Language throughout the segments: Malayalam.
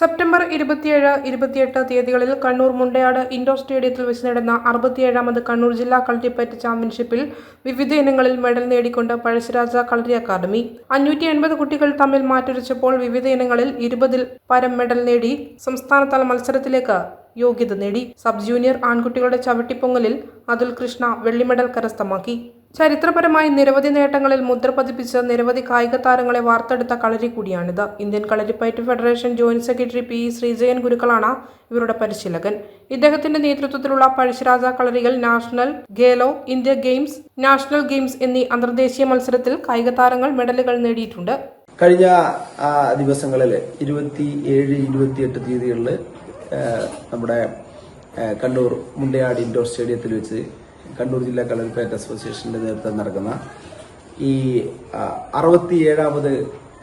സെപ്റ്റംബർ ഇരുപത്തിയേഴ് ഇരുപത്തിയെട്ട് തീയതികളിൽ കണ്ണൂർ മുണ്ടയാട് ഇൻഡോർ സ്റ്റേഡിയത്തിൽ വെച്ച് നടന്ന അറുപത്തിയേഴാമത് കണ്ണൂർ ജില്ലാ കളരിപ്പയറ്റ് ചാമ്പ്യൻഷിപ്പിൽ വിവിധ ഇനങ്ങളിൽ മെഡൽ നേടിക്കൊണ്ട് പഴശ്ശിരാജ കളരി അക്കാദമി. അഞ്ഞൂറ്റി എൺപത് കുട്ടികൾ തമ്മിൽ മാറ്റുരച്ചപ്പോൾ വിവിധ ഇനങ്ങളിൽ ഇരുപതിൽ പരം മെഡൽ നേടി സംസ്ഥാനതല മത്സരത്തിലേക്ക് യോഗ്യത നേടി. സബ് ജൂനിയർ ആൺകുട്ടികളുടെ ചവിട്ടിപ്പൊങ്ങലിൽ അതുൽ കൃഷ്ണ വെള്ളി മെഡൽ കരസ്ഥമാക്കി. ചരിത്രപരമായി നിരവധി നേട്ടങ്ങളിൽ മുദ്ര പതിപ്പിച്ച നിരവധി കായിക താരങ്ങളെ വാർത്തെടുത്ത കളരി കൂടിയാണിത്. Indian Kalaripayattu federation joint secretary P Sreejayan ഗുരുക്കളാണ് ഇവരുടെ പരിശീലകൻ. ഇദ്ദേഹത്തിന്റെ നേതൃത്വത്തിലുള്ള Pazhassiraja കളരികൾ national Khelo India games national games എന്നീ അന്തർദേശീയ മത്സരത്തിൽ കായിക താരങ്ങൾ മെഡലുകൾ നേടിയിട്ടുണ്ട്. കഴിഞ്ഞ ദിവസങ്ങളിൽ ഇരുപത്തി ഏഴ് ഇരുപത്തിയെട്ട് തീയതികളിൽ നമ്മുടെ കണ്ണൂർ മുണ്ടയാട് ഇൻഡോർ സ്റ്റേഡിയത്തിൽ വെച്ച് കണ്ണൂർ ജില്ലാ കളരിപ്പയറ്റ് അസോസിയേഷന്റെ നേതൃത്വം നടക്കുന്ന ഈ അറുപത്തിയേഴാമത്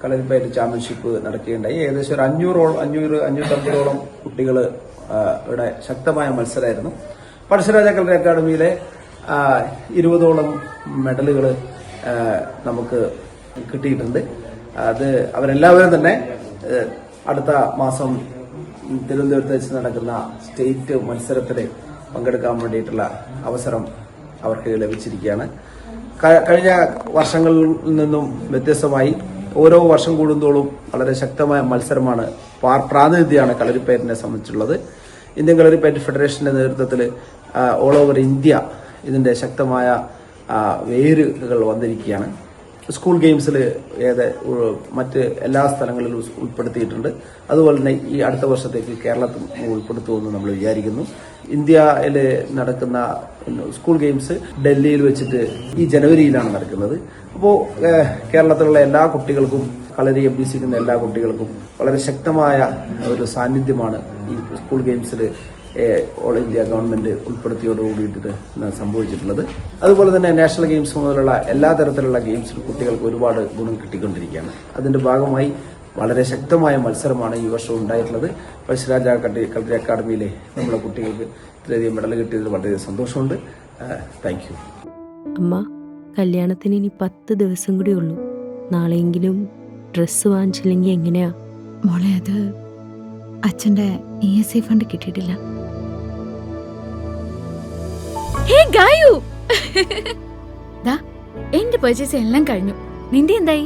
കളരിപ്പയറ്റ് ചാമ്പ്യൻഷിപ്പ് നടക്കുകയുണ്ടായി. ഏകദേശം ഒരു അഞ്ഞൂറോളം അഞ്ഞൂറ് അഞ്ഞൂറ്റമ്പതോളം കുട്ടികൾ ഇവിടെ ശക്തമായ മത്സരമായിരുന്നു പഴശ്ശരാജ കളരി അക്കാദമിയിലെ ഇരുപതോളം മെഡലുകൾ നമുക്ക് കിട്ടിയിട്ടുണ്ട്. അത് അവരെല്ലാവരും തന്നെ അടുത്ത മാസം തിരുവനന്തപുരത്ത് വെച്ച് നടക്കുന്ന സ്റ്റേറ്റ് മത്സരത്തിൽ പങ്കെടുക്കാൻ വേണ്ടിയിട്ടുള്ള അവസരം അവർക്ക് ലഭിച്ചിരിക്കുകയാണ്. കഴിഞ്ഞ വർഷങ്ങളിൽ നിന്നും വ്യത്യസ്തമായി ഓരോ വർഷം കൂടുന്തോളും വളരെ ശക്തമായ മത്സരമാണ് പ്രാതിനിധ്യമാണ് കളരിപ്പയറ്റിനെ സംബന്ധിച്ചുള്ളത്. ഇന്ത്യൻ കളരിപ്പയറ്റ് ഫെഡറേഷന്റെ നേതൃത്വത്തിൽ ഓൾ ഓവർ ഇന്ത്യ ഇതിന്റെ ശക്തമായ വേരുകൾ വന്നിരിക്കുകയാണ്. സ്കൂൾ ഗെയിംസിൽ ഏത് മറ്റ് എല്ലാ സ്ഥലങ്ങളിലും ഉൾപ്പെടുത്തിയിട്ടുണ്ട്. അതുപോലെ തന്നെ ഈ അടുത്ത വർഷത്തേക്ക് കേരളത്തിൽ ഉൾപ്പെടുത്തുമെന്ന് നമ്മൾ വിചാരിക്കുന്നു. ഇന്ത്യയിൽ നടക്കുന്ന സ്കൂൾ ഗെയിംസ് ഡൽഹിയിൽ വെച്ചിട്ട് ഈ ജനുവരിയിലാണ് നടക്കുന്നത്. അപ്പോൾ കേരളത്തിലുള്ള എല്ലാ കുട്ടികൾക്കും കളരി അഭ്യസിക്കുന്ന എല്ലാ കുട്ടികൾക്കും വളരെ ശക്തമായ ഒരു സാന്നിധ്യമാണ് ഈ സ്കൂൾ ഗെയിംസിൽ ഓൾ ഇന്ത്യ ഗവൺമെന്റ് ഉൾപ്പെടുത്തിയോട് കൂടിയിട്ട് സംഭവിച്ചിട്ടുള്ളത്. അതുപോലെ തന്നെ നാഷണൽ ഗെയിംസ് മുതലുള്ള എല്ലാ തരത്തിലുള്ള ഗെയിംസിലും കുട്ടികൾക്ക് ഒരുപാട് ഗുണം കിട്ടിക്കൊണ്ടിരിക്കുകയാണ്. അതിന്റെ ഭാഗമായി വളരെ ശക്തമായ മത്സരമാണ് ഈ വർഷം ഉണ്ടായിട്ടുള്ളത്. പഴശ്ശിരാജ കട്ടി കളരി അക്കാദമിയിലെ നമ്മുടെ കുട്ടികൾക്ക് ഇത്രയധികം മെഡൽ കിട്ടിയതിൽ വളരെ സന്തോഷമുണ്ട്. താങ്ക് യു അമ്മ കല്യാണത്തിന് ഇനി പത്ത് ദിവസം കൂടി ഉള്ളൂ. നാളെയെങ്കിലും ഡ്രസ്സ് വാങ്ങിച്ചില്ലെങ്കിൽ എങ്ങനെയാ? മോളെ അത് അച്ഛന്റെ ഇ എസ് ഐ ഫണ്ട് കിട്ടിയിട്ടില്ല. ഹേ ഗായു! ദാ എന്റെ പർച്ചേസ് എല്ലാം കഴിഞ്ഞു. നിന്റെ എന്തായി?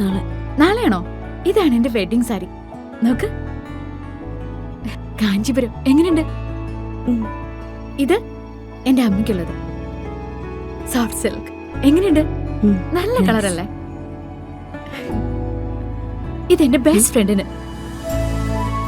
നാളെ. നാളെയാണോ? ഇതാണ് എന്റെ വെഡിങ് സാരി നോക്ക്. കാഞ്ചിപുരം. എങ്ങനെയുണ്ട്? ഇത് എന്റെ അമ്മയ്ക്കുള്ളത്. സോഫ്റ്റ് സിൽക്ക് എങ്ങനെയുണ്ട്? നല്ല കളറല്ലേ? കളറല്ലേ ഇതെന്റെ ബെസ്റ്റ് ഫ്രണ്ടിന്